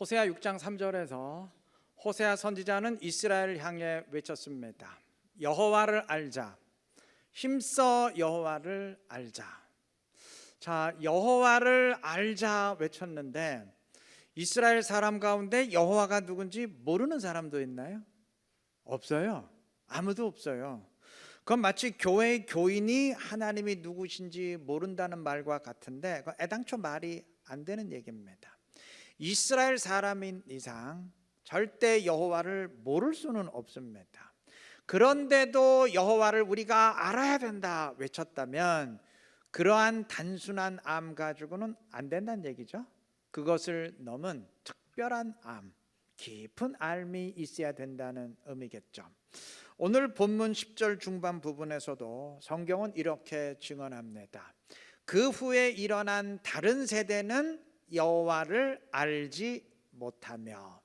호세아 6장 3절에서 호세아 선지자는 이스라엘을 향해 외쳤습니다. 여호와를 알자. 힘써 여호와를 알자. 자, 여호와를 알자 외쳤는데 이스라엘 사람 가운데 여호와가 누군지 모르는 사람도 있나요? 없어요. 아무도 없어요. 그건 마치 교회의 교인이 하나님이 누구신지 모른다는 말과 같은데 그건 애당초 말이 안 되는 얘기입니다. 이스라엘 사람인 이상 절대 여호와를 모를 수는 없습니다. 그런데도 여호와를 우리가 알아야 된다 외쳤다면 그러한 단순한 암 가지고는 안 된다는 얘기죠. 그것을 넘은 특별한 암, 깊은 알미 있어야 된다는 의미겠죠. 오늘 본문 10절 중반 부분에서도 성경은 이렇게 증언합니다. 그 후에 일어난 다른 세대는 여호와를 알지 못하며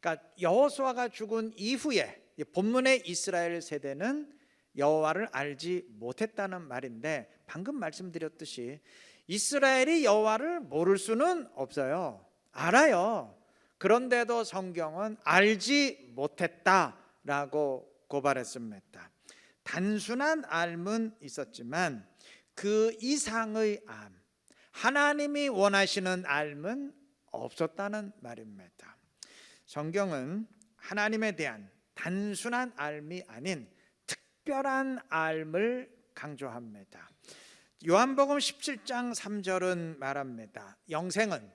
그러니까 여호수아가 죽은 이후에 본문의 이스라엘 세대는 여호와를 알지 못했다는 말인데 방금 말씀드렸듯이 이스라엘이 여호와를 모를 수는 없어요. 알아요. 그런데도 성경은 알지 못했다라고 고발했습니다. 단순한 알은 있었지만 그 이상의 암, 하나님이 원하시는 알은 없었다는 말입니다. 성경은 하나님에 대한 단순한 알이 아닌 특별한 알을 강조합니다. 요한복음 17장 3절은 말합니다. 영생은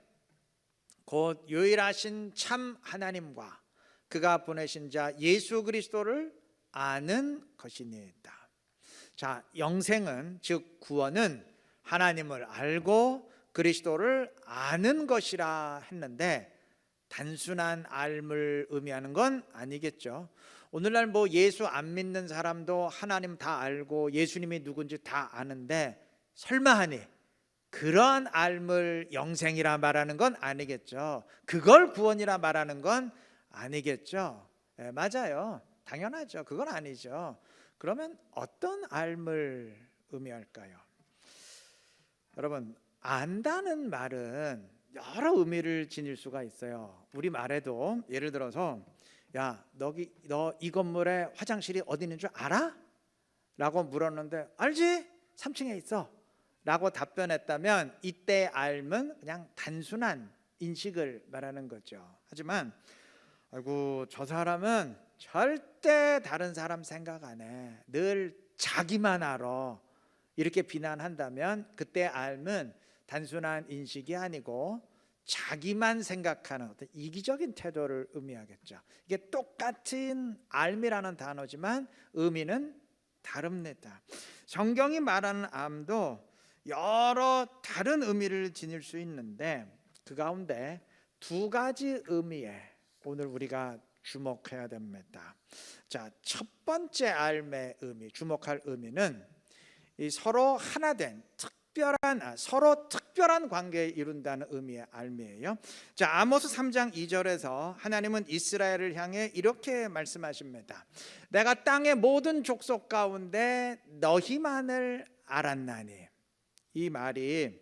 곧 유일하신 참 하나님과 그가 보내신 자 예수 그리스도를 아는 것이니이다. 자, 영생은 즉 구원은 하나님을 알고 그리스도를 아는 것이라 했는데 단순한 알을 의미하는 건 아니겠죠. 오늘날 뭐 예수 안 믿는 사람도 하나님 다 알고 예수님이 누군지 다 아는데 설마하니 그런 알을 영생이라 말하는 건 아니겠죠. 그걸 구원이라 말하는 건 아니겠죠. 네, 맞아요. 당연하죠. 그건 아니죠. 그러면 어떤 알을 의미할까요? 여러분 안다는 말은 여러 의미를 지닐 수가 있어요. 우리 말에도 예를 들어서 야 너기 너 이 건물에 화장실이 어디 있는 줄 알아? 라고 물었는데 알지? 3층에 있어. 라고 답변했다면 이때 알면 그냥 단순한 인식을 말하는 거죠. 하지만 아이고 저 사람은 절대 다른 사람 생각 안 해. 늘 자기만 알아. 이렇게 비난한다면 그때 알면 단순한 인식이 아니고 자기만 생각하는 어떤 이기적인 태도를 의미하겠죠. 이게 똑같은 알미라는 단어지만 의미는 다릅니다. 성경이 말하는 암도 여러 다른 의미를 지닐 수 있는데 그 가운데 두 가지 의미에 오늘 우리가 주목해야 됩니다. 자, 첫 번째 알의 의미, 주목할 의미는 이 서로 하나 된 특별한 아, 서로 특별한 관계에 이룬다는 의미의 알미예요. 자, 아모스 3장 2절에서 하나님은 이스라엘을 향해 이렇게 말씀하십니다. 내가 땅의 모든 족속 가운데 너희만을 알았나니. 이 말이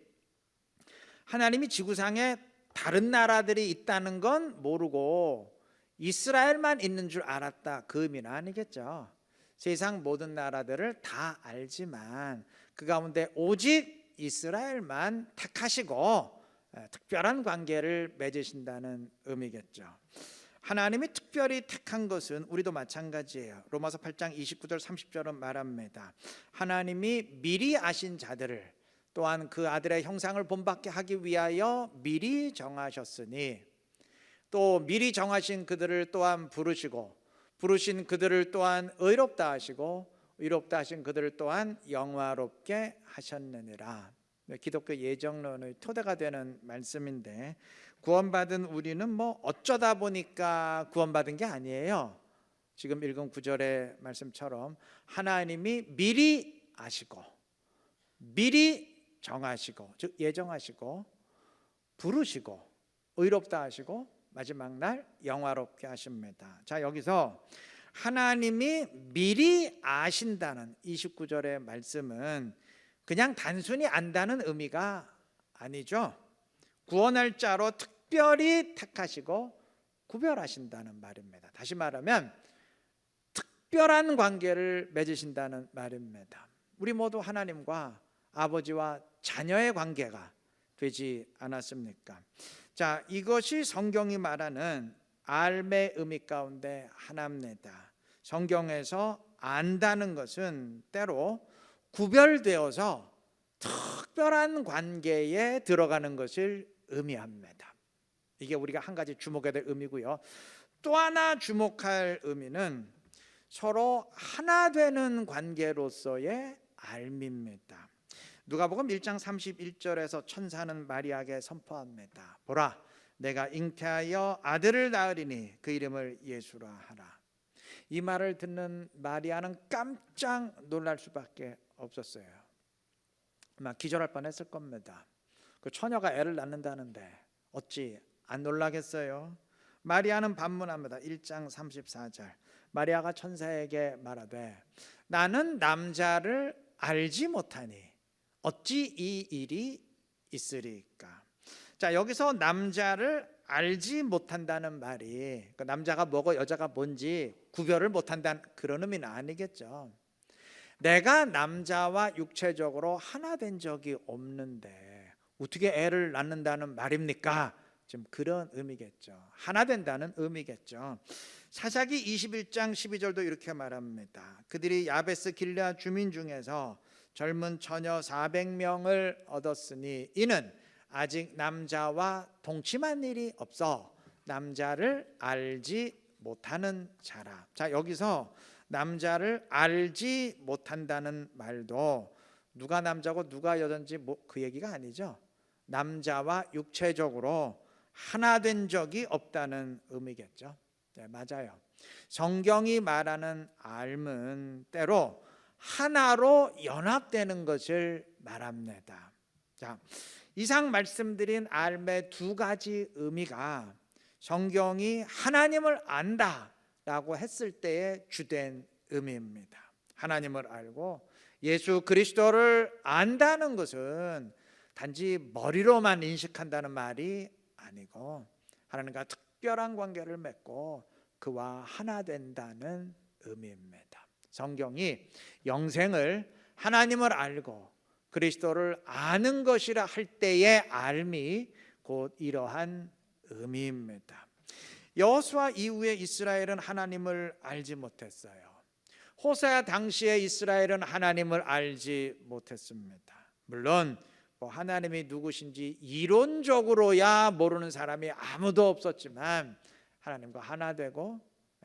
하나님이 지구상에 다른 나라들이 있다는 건 모르고 이스라엘만 있는 줄 알았다. 그 의미는 아니겠죠. 세상 모든 나라들을 다 알지만 그 가운데 오직 이스라엘만 택하시고 특별한 관계를 맺으신다는 의미겠죠. 하나님이 특별히 택한 것은 우리도 마찬가지예요. 로마서 8장 29절 30절은 말합니다. 하나님이 미리 아신 자들을 또한 그 아들의 형상을 본받게 하기 위하여 미리 정하셨으니 또 미리 정하신 그들을 또한 부르시고 부르신 그들을 또한 의롭다 하시고 의롭다 하신 그들을 또한 영화롭게 하셨느니라. 네, 기독교 예정론의 토대가 되는 말씀인데 구원받은 우리는 뭐 어쩌다 보니까 구원받은 게 아니에요. 지금 읽은 구절의 말씀처럼 하나님이 미리 아시고 미리 정하시고 즉 예정하시고 부르시고 의롭다 하시고 마지막 날 영화롭게 하십니다. 자, 여기서 하나님이 미리 아신다는 29절의 말씀은 그냥 단순히 안다는 의미가 아니죠. 구원할 자로 특별히 택하시고 구별하신다는 말입니다. 다시 말하면 특별한 관계를 맺으신다는 말입니다. 우리 모두 하나님과 아버지와 자녀의 관계가 되지 않았습니까? 자, 이것이 성경이 말하는 알의 의미 가운데 하나입니다. 성경에서 안다는 것은 때로 구별되어서 특별한 관계에 들어가는 것을 의미합니다. 이게 우리가 한 가지 주목해야 될 의미고요. 또 하나 주목할 의미는 서로 하나 되는 관계로서의 알미입니다. 누가복음 1장 31절에서 천사는 마리아에게 선포합니다. 보라, 내가 잉태하여 아들을 낳으리니 그 이름을 예수라 하라. 이 말을 듣는 마리아는 깜짝 놀랄 수밖에 없었어요. 막 기절할 뻔했을 겁니다. 그 처녀가 애를 낳는다는데 어찌 안 놀라겠어요? 마리아는 반문합니다. 1장 34절. 마리아가 천사에게 말하되 나는 남자를 알지 못하니 어찌 이 일이 있으리까? 자, 여기서 남자를 알지 못한다는 말이 그 남자가 뭐고 여자가 뭔지 구별을 못한다는 그런 의미는 아니겠죠. 내가 남자와 육체적으로 하나 된 적이 없는데 어떻게 애를 낳는다는 말입니까? 지금 그런 의미겠죠. 하나 된다는 의미겠죠. 사사기 21장 12절도 이렇게 말합니다. 그들이 야베스 길라 주민 중에서 젊은 처녀 400명을 얻었으니 이는 아직 남자와 동침한 일이 없어 남자를 알지 못하는 자라. 자, 여기서 남자를 알지 못한다는 말도 누가 남자고 누가 여자인지 뭐 그 얘기가 아니죠. 남자와 육체적으로 하나 된 적이 없다는 의미겠죠. 네, 맞아요. 성경이 말하는 알은 때로 하나로 연합되는 것을 말합니다. 자, 이상 말씀드린 알의 두 가지 의미가 성경이 하나님을 안다라고 했을 때의 주된 의미입니다. 하나님을 알고 예수 그리스도를 안다는 것은 단지 머리로만 인식한다는 말이 아니고 하나님과 특별한 관계를 맺고 그와 하나 된다는 의미입니다. 성경이 영생을 하나님을 알고 그리스도를 아는 것이라 할 때의 알미 곧 이러한 의미입니다. 여호수아 이후에 이스라엘은 하나님을 알지 못했어요. 호세아 당시에 이스라엘은 하나님을 알지 못했습니다. 물론 뭐 하나님이 누구신지 이론적으로야 모르는 사람이 아무도 없었지만 하나님과 하나 되고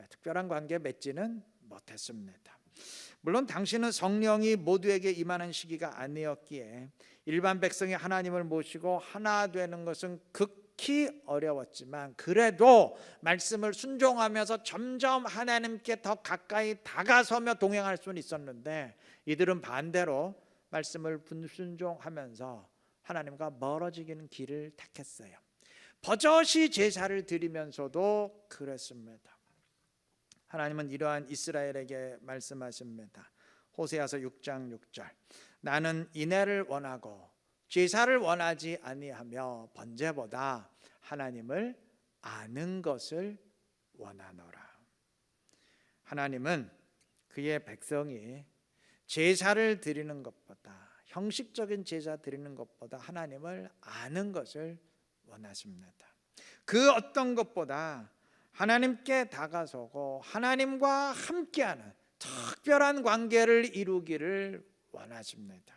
특별한 관계 맺지는 못했습니다. 물론 당신은 성령이 모두에게 임하는 시기가 아니었기에 일반 백성이 하나님을 모시고 하나 되는 것은 극히 어려웠지만 그래도 말씀을 순종하면서 점점 하나님께 더 가까이 다가서며 동행할 수는 있었는데 이들은 반대로 말씀을 분순종하면서 하나님과 멀어지기는 길을 택했어요. 버젓이 제사를 드리면서도 그랬습니다. 하나님은 이러한 이스라엘에게 말씀하십니다. 호세아서 6장 6절. 나는 인애를 원하고 제사를 원하지 아니하며 번제보다 하나님을 아는 것을 원하노라. 하나님은 그의 백성이 제사를 드리는 것보다 형식적인 제사 드리는 것보다 하나님을 아는 것을 원하십니다. 그 어떤 것보다 하나님께 다가서고 하나님과 함께하는 특별한 관계를 이루기를 원하십니다.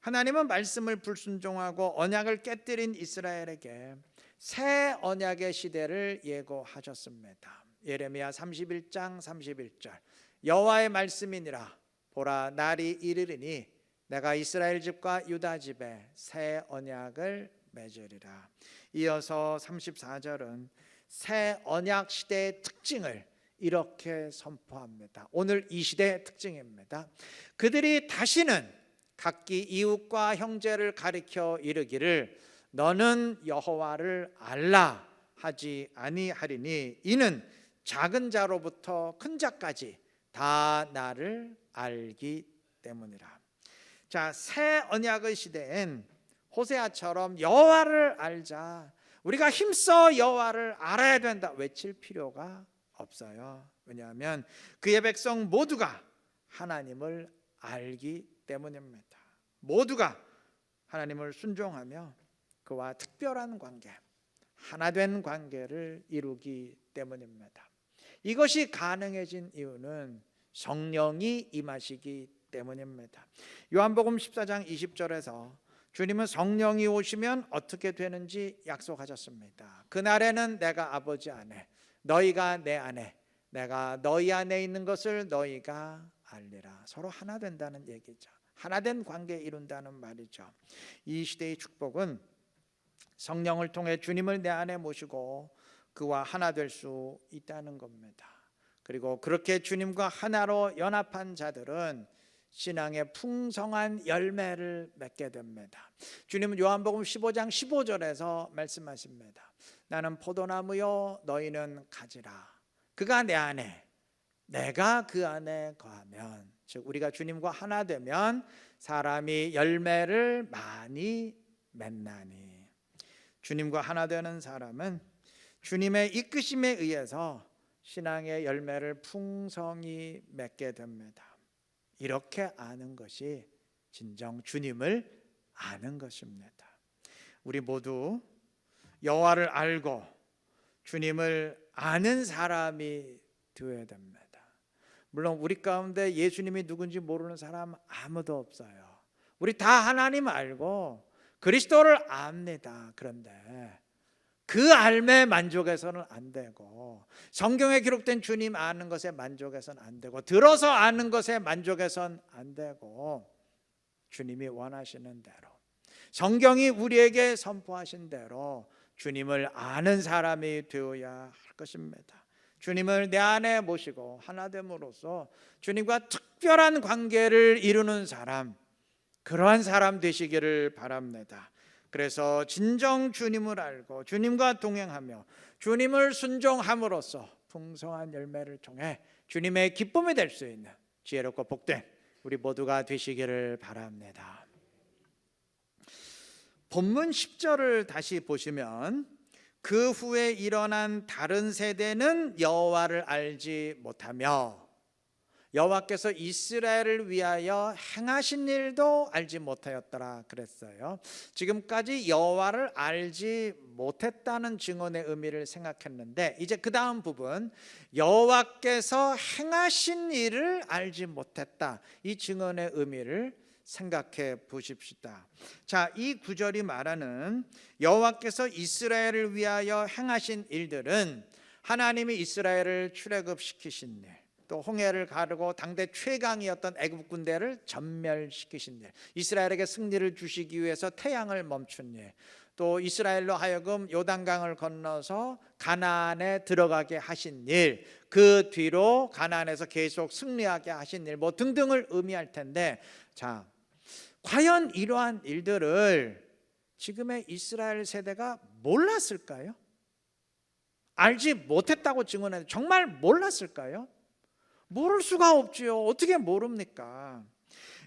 하나님은 말씀을 불순종하고 언약을 깨뜨린 이스라엘에게 새 언약의 시대를 예고하셨습니다. 예레미야 31장 31절 여호와의 말씀이니라 보라 날이 이르리니 내가 이스라엘 집과 유다 집에 새 언약을 맺으리라. 이어서 34절은 새 언약 시대의 특징을 이렇게 선포합니다. 오늘 이 시대의 특징입니다. 그들이 다시는 각기 이웃과 형제를 가리켜 이르기를 너는 여호와를 알라 하지 아니하리니 이는 작은 자로부터 큰 자까지 다 나를 알기 때문이라. 자, 새 언약의 시대엔 호세아처럼 여호와를 알자. 우리가 힘써 여호와를 알아야 된다 외칠 필요가 없어요. 왜냐하면 그의 백성 모두가 하나님을 알기 때문입니다. 모두가 하나님을 순종하며 그와 특별한 관계, 하나된 관계를 이루기 때문입니다. 이것이 가능해진 이유는 성령이 임하시기 때문입니다. 요한복음 14장 20절에서 주님은 성령이 오시면 어떻게 되는지 약속하셨습니다. 그날에는 내가 아버지 안에 너희가 내 안에 내가 너희 안에 있는 것을 너희가 알리라. 서로 하나 된다는 얘기죠. 하나 된 관계 이룬다는 말이죠. 이 시대의 축복은 성령을 통해 주님을 내 안에 모시고 그와 하나 될 수 있다는 겁니다. 그리고 그렇게 주님과 하나로 연합한 자들은 신앙의 풍성한 열매를 맺게 됩니다. 주님은 요한복음 15장 15절에서 말씀하십니다. 나는 포도나무요 너희는 가지라. 그가 내 안에 내가 그 안에 거하면 즉 우리가 주님과 하나 되면 사람이 열매를 많이 맺나니 주님과 하나 되는 사람은 주님의 이끄심에 의해서 신앙의 열매를 풍성히 맺게 됩니다. 이렇게 아는 것이 진정 주님을 아는 것입니다. 우리 모두 여호와를 알고 주님을 아는 사람이 되어야 됩니다. 물론 우리 가운데 예수님이 누군지 모르는 사람 아무도 없어요. 우리 다 하나님 알고 그리스도를 압니다. 그런데 그 알매 만족해서는 안 되고 성경에 기록된 주님 아는 것에 만족해서는 안 되고 들어서 아는 것에 만족해서는 안 되고 주님이 원하시는 대로 성경이 우리에게 선포하신 대로 주님을 아는 사람이 되어야 할 것입니다. 주님을 내 안에 모시고 하나됨으로써 주님과 특별한 관계를 이루는 사람 그러한 사람 되시기를 바랍니다. 그래서 진정 주님을 알고 주님과 동행하며 주님을 순종함으로써 풍성한 열매를 통해 주님의 기쁨이 될 수 있는 지혜롭고 복된 우리 모두가 되시기를 바랍니다. 본문 10절을 다시 보시면 그 후에 일어난 다른 세대는 여호와를 알지 못하며 여호와께서 이스라엘을 위하여 행하신 일도 알지 못하였더라 그랬어요. 지금까지 여호와를 알지 못했다는 증언의 의미를 생각했는데 이제 그 다음 부분 여호와께서 행하신 일을 알지 못했다 이 증언의 의미를 생각해 보십시다. 자, 이 구절이 말하는 여호와께서 이스라엘을 위하여 행하신 일들은 하나님이 이스라엘을 출애굽시키신 일, 또 홍해를 가르고 당대 최강이었던 애굽 군대를 전멸시키신 일, 이스라엘에게 승리를 주시기 위해서 태양을 멈춘 일, 또 이스라엘로 하여금 요단강을 건너서 가나안에 들어가게 하신 일, 그 뒤로 가나안에서 계속 승리하게 하신 일, 뭐 등등을 의미할 텐데, 자, 과연 이러한 일들을 지금의 이스라엘 세대가 몰랐을까요? 알지 못했다고 증언했는데 정말 몰랐을까요? 모를 수가 없지요. 어떻게 모릅니까?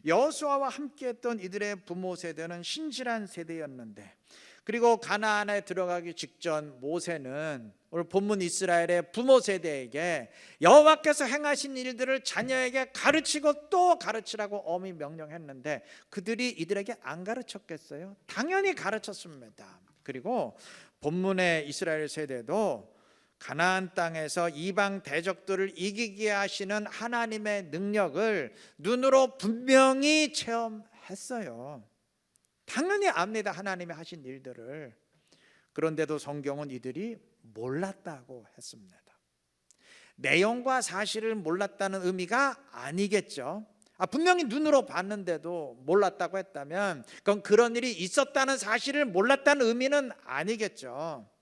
여수아와 함께했던 이들의 부모 세대는 신실한 세대였는데 그리고 가나안에 들어가기 직전 모세는 오늘 본문 이스라엘의 부모 세대에게 여호와께서 행하신 일들을 자녀에게 가르치고 또 가르치라고 엄히 명령했는데 그들이 이들에게 안 가르쳤겠어요? 당연히 가르쳤습니다. 그리고 본문의 이스라엘 세대도 가나안 땅에서 이방 대적들을 이기게 하시는 하나님의 능력을 눈으로 분명히 체험했어요. 당연히 압니다. 하나님이 하신 일들을. 그런데도 성경은 이들이 몰랐다고 했습니다. 내용과 사실을 몰랐다는 의미가 아니겠죠. 아, 분명히 눈으로 봤는데도 몰랐다고 했다면 그건 그런 일이 있었다는 사실을 몰랐다는 의미는 아니겠죠.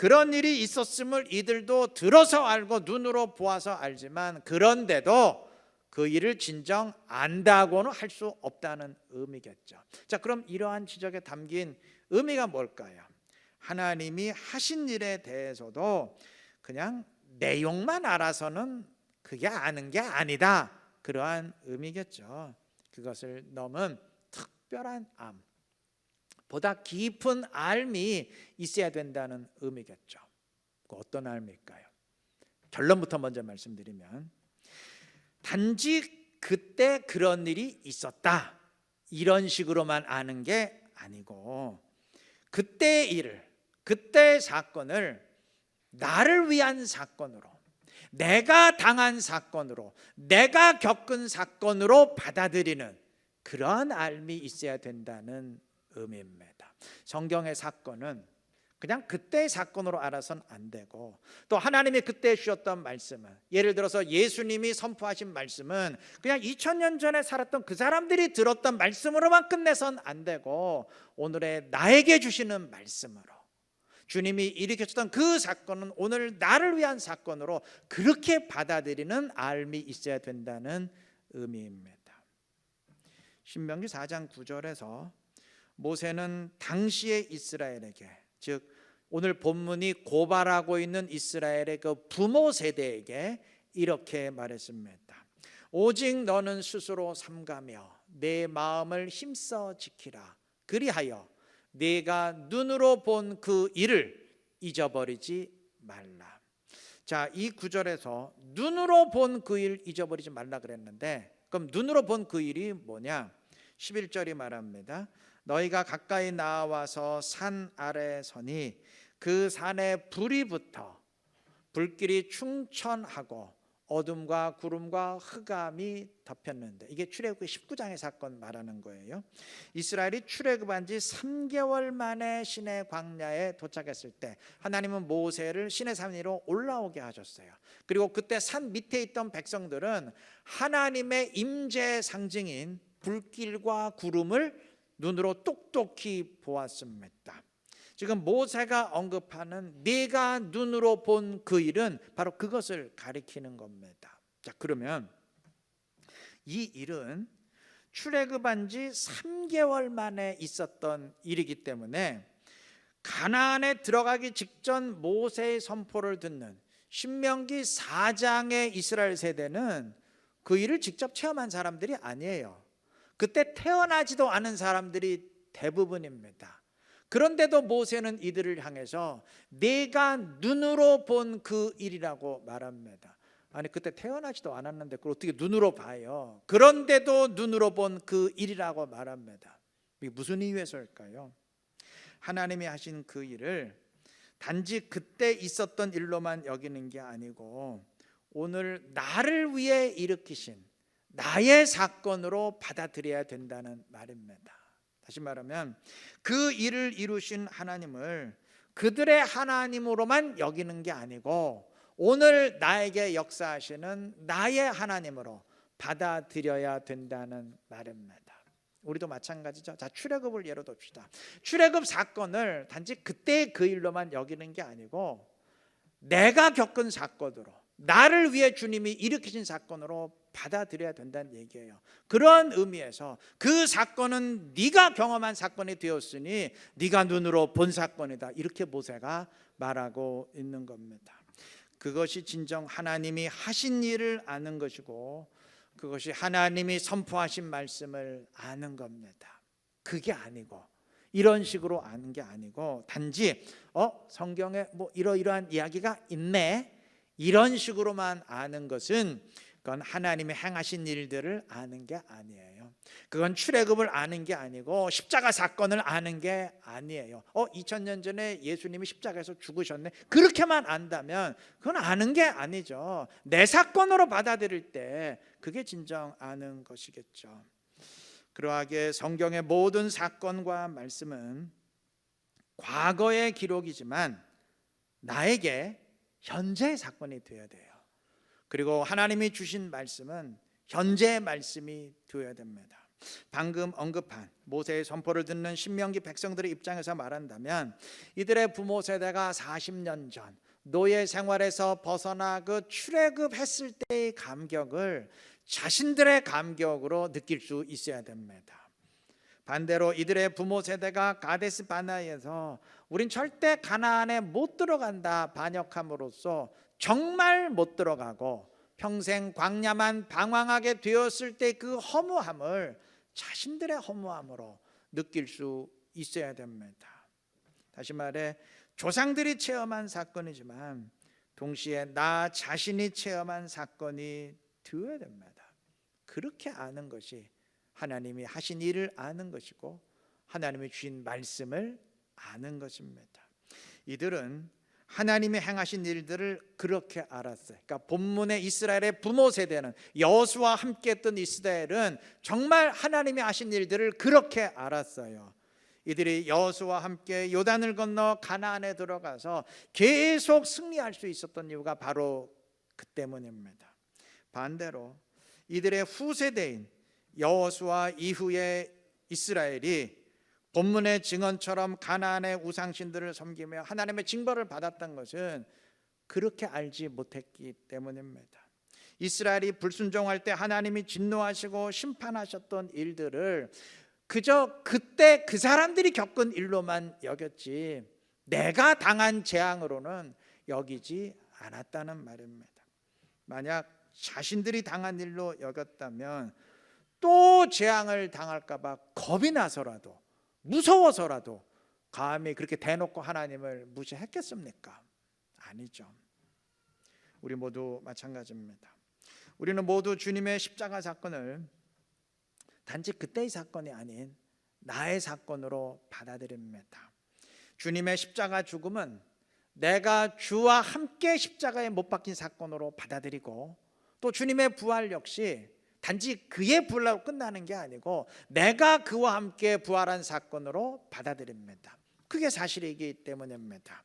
그런 일이 있었음을 이들도 들어서 알고 눈으로 보아서 알지만 그런데도 그 일을 진정 안다고는 할 수 없다는 의미겠죠. 자, 그럼 이러한 지적에 담긴 의미가 뭘까요? 하나님이 하신 일에 대해서도 그냥 내용만 알아서는 그게 아는 게 아니다. 그러한 의미겠죠. 그것을 넘은 특별한 암, 보다 깊은 알미 있어야 된다는 의미겠죠. 그 어떤 알미일까요? 결론부터 먼저 말씀드리면 단지 그때 그런 일이 있었다 이런 식으로만 아는 게 아니고 그때의 일을 그때의 사건을 나를 위한 사건으로 내가 당한 사건으로 내가 겪은 사건으로 받아들이는 그런 알미 있어야 된다는 의미입니다. 성경의 사건은 그냥 그때의 사건으로 알아서는 안 되고 또 하나님이 그때 주셨던 말씀은 예를 들어서 예수님이 선포하신 말씀은 그냥 2000년 전에 살았던 그 사람들이 들었던 말씀으로만 끝내선 안 되고 오늘의 나에게 주시는 말씀으로 주님이 일으켰던 그 사건은 오늘 나를 위한 사건으로 그렇게 받아들이는 알미 있어야 된다는 의미입니다. 신명기 4장 9절에서 모세는 당시의 이스라엘에게 즉 오늘 본문이 고발하고 있는 이스라엘의 그 부모 세대에게 이렇게 말했습니다. 오직 너는 스스로 삼가며 내 마음을 힘써 지키라. 그리하여 네가 눈으로 본 그 일을 잊어버리지 말라. 자, 이 구절에서 눈으로 본 그 일 잊어버리지 말라 그랬는데 그럼 눈으로 본 그 일이 뭐냐? 11절이 말합니다. 너희가 가까이 나와서 산 아래 서니 그 산에 불이 붙어 불길이 충천하고 어둠과 구름과 흑암이 덮였는데 이게 출애굽 19장의 사건 말하는 거예요. 이스라엘이 출애굽한 지 3개월 만에 신의 광야에 도착했을 때 하나님은 모세를 신의 산 위로 올라오게 하셨어요. 그리고 그때 산 밑에 있던 백성들은 하나님의 임재 상징인 불길과 구름을 눈으로 똑똑히 보았습니다. 지금 모세가 언급하는 네가 눈으로 본 그 일은 바로 그것을 가리키는 겁니다. 자, 그러면 이 일은 출애굽한 지 3개월 만에 있었던 일이기 때문에 가나안에 들어가기 직전 모세의 선포를 듣는 신명기 4장의 이스라엘 세대는 그 일을 직접 체험한 사람들이 아니에요. 그때 태어나지도 않은 사람들이 대부분입니다. 그런데도 모세는 이들을 향해서 내가 눈으로 본 그 일이라고 말합니다. 아니 그때 태어나지도 않았는데 그걸 어떻게 눈으로 봐요? 그런데도 눈으로 본 그 일이라고 말합니다. 이게 무슨 이유에서일까요? 하나님이 하신 그 일을 단지 그때 있었던 일로만 여기는 게 아니고 오늘 나를 위해 일으키신 나의 사건으로 받아들여야 된다는 말입니다. 다시 말하면 그 일을 이루신 하나님을 그들의 하나님으로만 여기는 게 아니고 오늘 나에게 역사하시는 나의 하나님으로 받아들여야 된다는 말입니다. 우리도 마찬가지죠. 자, 출애굽을 예로 듭시다. 출애굽 사건을 단지 그때 그 일로만 여기는 게 아니고 내가 겪은 사건으로 나를 위해 주님이 일으키신 사건으로 받아들여야 된다는 얘기예요. 그런 의미에서 그 사건은 네가 경험한 사건이 되었으니 네가 눈으로 본 사건이다. 이렇게 모세가 말하고 있는 겁니다. 그것이 진정 하나님이 하신 일을 아는 것이고 그것이 하나님이 선포하신 말씀을 아는 겁니다. 그게 아니고 이런 식으로 아는 게 아니고 단지 어 성경에 뭐 이러이러한 이야기가 있네 이런 식으로만 아는 것은 그건 하나님이 행하신 일들을 아는 게 아니에요. 그건 출애굽을 아는 게 아니고 십자가 사건을 아는 게 아니에요. 어 2000년 전에 예수님이 십자가에서 죽으셨네. 그렇게만 안다면 그건 아는 게 아니죠. 내 사건으로 받아들일 때 그게 진정 아는 것이겠죠. 그러하게 성경의 모든 사건과 말씀은 과거의 기록이지만 나에게 현재의 사건이 되어야 돼요. 그리고 하나님이 주신 말씀은 현재의 말씀이 되어야 됩니다. 방금 언급한 모세의 선포를 듣는 신명기 백성들의 입장에서 말한다면 이들의 부모 세대가 40년 전 노예 생활에서 벗어나 그 출애굽했을 때의 감격을 자신들의 감격으로 느낄 수 있어야 됩니다. 반대로 이들의 부모 세대가 가데스 바나에서 우린 절대 가나안에 못 들어간다 반역함으로써 정말 못 들어가고 평생 광야만 방황하게 되었을 때 그 허무함을 자신들의 허무함으로 느낄 수 있어야 됩니다. 다시 말해 조상들이 체험한 사건이지만 동시에 나 자신이 체험한 사건이 되어야 됩니다. 그렇게 아는 것이 하나님이 하신 일을 아는 것이고 하나님이 주신 말씀을 아는 것입니다. 이들은 하나님이 행하신 일들을 그렇게 알았어요. 그러니까 본문의 이스라엘의 부모 세대는 여수와 함께했던 이스라엘은 정말 하나님이 하신 일들을 그렇게 알았어요. 이들이 여수와 함께 요단을 건너 가나안에 들어가서 계속 승리할 수 있었던 이유가 바로 그 때문입니다. 반대로 이들의 후세대인 여호수아 이후의 이스라엘이 본문의 증언처럼 가나안의 우상신들을 섬기며 하나님의 징벌을 받았던 것은 그렇게 알지 못했기 때문입니다. 이스라엘이 불순종할 때 하나님이 진노하시고 심판하셨던 일들을 그저 그때 그 사람들이 겪은 일로만 여겼지 내가 당한 재앙으로는 여기지 않았다는 말입니다. 만약 자신들이 당한 일로 여겼다면 또 재앙을 당할까봐 겁이 나서라도 무서워서라도 감히 그렇게 대놓고 하나님을 무시했겠습니까? 아니죠. 우리 모두 마찬가지입니다. 우리는 모두 주님의 십자가 사건을 단지 그때의 사건이 아닌 나의 사건으로 받아들입니다. 주님의 십자가 죽음은 내가 주와 함께 십자가에 못 박힌 사건으로 받아들이고 또 주님의 부활 역시 단지 그의 부활로 끝나는 게 아니고 내가 그와 함께 부활한 사건으로 받아들입니다. 그게 사실이기 때문입니다.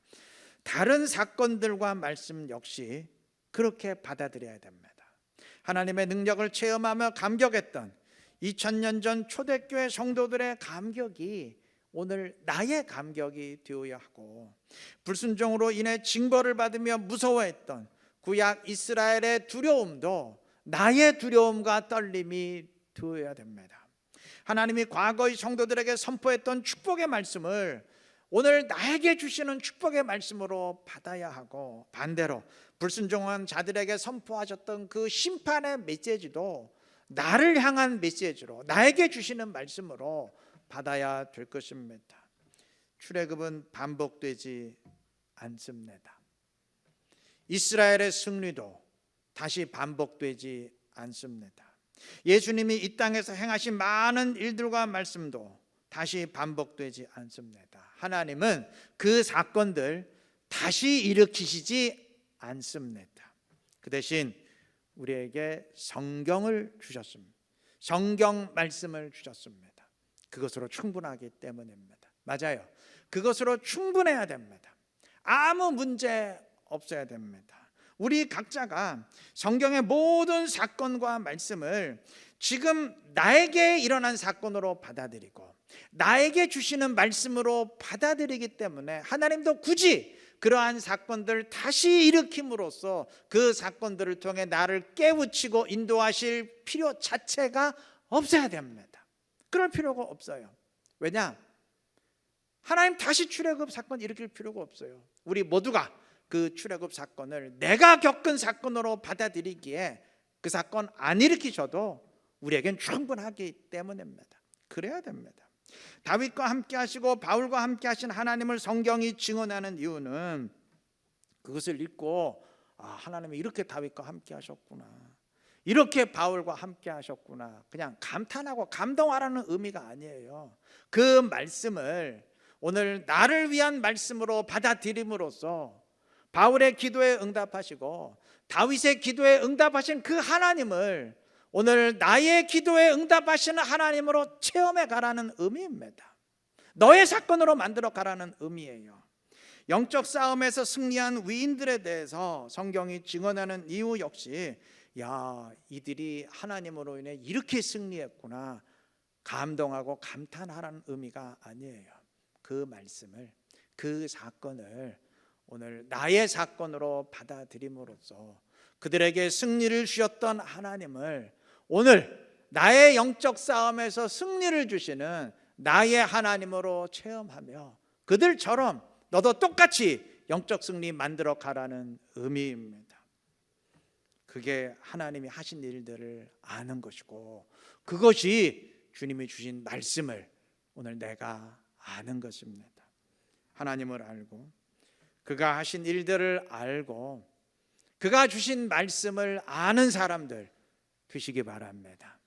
다른 사건들과 말씀 역시 그렇게 받아들여야 됩니다. 하나님의 능력을 체험하며 감격했던 2000년 전 초대교회 성도들의 감격이 오늘 나의 감격이 되어야 하고 불순종으로 인해 징벌을 받으며 무서워했던 구약 이스라엘의 두려움도 나의 두려움과 떨림이 되어야 됩니다. 하나님이 과거의 성도들에게 선포했던 축복의 말씀을 오늘 나에게 주시는 축복의 말씀으로 받아야 하고 반대로 불순종한 자들에게 선포하셨던 그 심판의 메시지도 나를 향한 메시지로 나에게 주시는 말씀으로 받아야 될 것입니다. 출애굽은 반복되지 않습니다. 이스라엘의 승리도 다시 반복되지 않습니다. 예수님이 이 땅에서 행하신 많은 일들과 말씀도 다시 반복되지 않습니다. 하나님은 그 사건들 다시 일으키시지 않습니다. 그 대신 우리에게 성경을 주셨습니다. 성경 말씀을 주셨습니다. 그것으로 충분하기 때문입니다. 맞아요. 그것으로 충분해야 됩니다. 아무 문제 없어야 됩니다. 우리 각자가 성경의 모든 사건과 말씀을 지금 나에게 일어난 사건으로 받아들이고 나에게 주시는 말씀으로 받아들이기 때문에 하나님도 굳이 그러한 사건들 다시 일으킴으로써 그 사건들을 통해 나를 깨우치고 인도하실 필요 자체가 없어야 됩니다. 그럴 필요가 없어요. 왜냐? 하나님 다시 출애굽 사건 일으킬 필요가 없어요. 우리 모두가 그 출애굽 사건을 내가 겪은 사건으로 받아들이기에 그 사건 안 일으키셔도 우리에겐 충분하기 때문입니다. 그래야 됩니다. 다윗과 함께 하시고 바울과 함께 하신 하나님을 성경이 증언하는 이유는 그것을 읽고 아, 하나님이 이렇게 다윗과 함께 하셨구나. 이렇게 바울과 함께 하셨구나. 그냥 감탄하고 감동하라는 의미가 아니에요. 그 말씀을 오늘 나를 위한 말씀으로 받아들임으로써 바울의 기도에 응답하시고 다윗의 기도에 응답하신 그 하나님을 오늘 나의 기도에 응답하시는 하나님으로 체험해 가라는 의미입니다. 너의 사건으로 만들어 가라는 의미예요. 영적 싸움에서 승리한 위인들에 대해서 성경이 증언하는 이유 역시 야, 이들이 하나님으로 인해 이렇게 승리했구나. 감동하고 감탄하라는 의미가 아니에요. 그 말씀을 그 사건을 오늘 나의 사건으로 받아들임으로써 그들에게 승리를 주셨던 하나님을 오늘 나의 영적 싸움에서 승리를 주시는 나의 하나님으로 체험하며 그들처럼 너도 똑같이 영적 승리 만들어 가라는 의미입니다. 그게 하나님이 하신 일들을 아는 것이고 그것이 주님이 주신 말씀을 오늘 내가 아는 것입니다. 하나님을 알고 그가 하신 일들을 알고 그가 주신 말씀을 아는 사람들 되시기 바랍니다.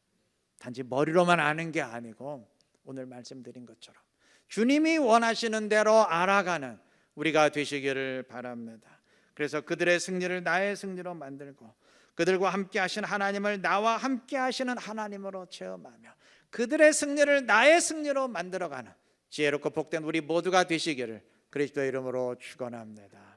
단지 머리로만 아는 게 아니고 오늘 말씀드린 것처럼 주님이 원하시는 대로 알아가는 우리가 되시기를 바랍니다. 그래서 그들의 승리를 나의 승리로 만들고 그들과 함께 하신 하나님을 나와 함께 하시는 하나님으로 체험하며 그들의 승리를 나의 승리로 만들어가는 지혜롭고 복된 우리 모두가 되시기를 그리스도 이름으로 축원합니다.